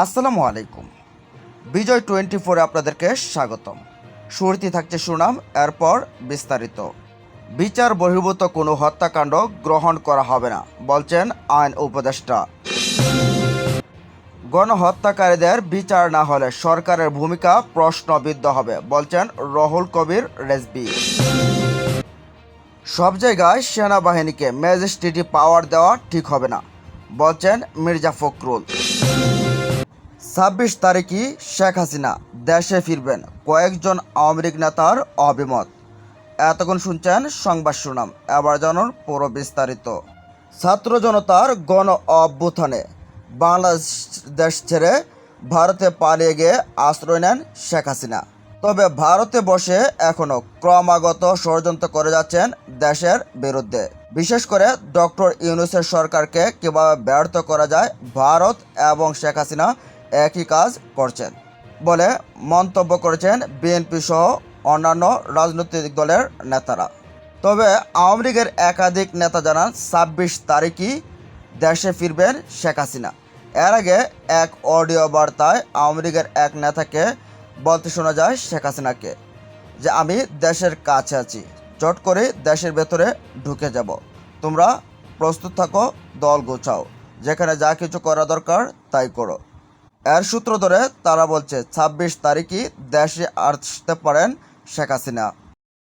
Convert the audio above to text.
আসসালামু আলাইকুম। বিজয় টোয়েন্টি ফোরে আপনাদেরকে স্বাগতম। শুরুতে থাকছে সুনাম, এরপর বিস্তারিত। বিচার বহির্ভূত কোনো হত্যাকাণ্ড গ্রহণ করা হবে না, বলছেন আইন উপদেষ্টা। গণহত্যাকারীদের বিচার না হলে সরকারের ভূমিকা প্রশ্নবিদ্ধ হবে, বলছেন রহুল কবির রেজবি সব জায়গায় সেনাবাহিনীকে ম্যাজিস্ট্রেটি পাওয়ার দেওয়া ঠিক হবে না, বলছেন মির্জা ফখরুল। ছাব্বিশ তারিখই শেখ হাসিনা দেশে ফিরবেন। কয়েকজন আওয়ামী লীগ নেতার অভিমত। এতক্ষণ শুনছেন সংবাদ শুনাম এবার জানুন পুরো বিস্তারিত। ছাত্র জনতার গণ অভ্যুত্থানে বাংলাদেশ দেশ ছেড়ে ভারতে পালিয়ে গিয়ে আশ্রয় নেন শেখ হাসিনা। তবে ভারতে বসে এখনও ক্রমাগত ষড়যন্ত্র করে যাচ্ছেন দেশের বিরুদ্ধে। বিশেষ করে ডক্টর ইউনুসের সরকারকে কীভাবে ব্যর্থ করা যায় ভারত এবং শেখ হাসিনা একই কাজ করছেন। বলে মন্তব্য করেছেন বিএনপি সহ অন্যান্য রাজনৈতিক দলের নেতারা। তবে আওয়ামী লীগের একাধিক নেতা জানান, ছাব্বিশ তারিখই দেশে ফিরবেন শেখ হাসিনা। এর আগে এক অডিও বার্তায় আওয়ামী লীগের এক নেতাকে বলতে শোনা যায় শেখ হাসিনাকে যে, আমি দেশের কাছে আছি, চট করে দেশের ভেতরে ঢুকে যাব। তোমরা প্রস্তুত থাকো, দল গোছাও। যেখানে যা কিছু করা দরকার তাই করো। এর সূত্র ধরে তারা বলছে ছাব্বিশ তারিখই দেশে আসতে পারেন শেখ হাসিনা।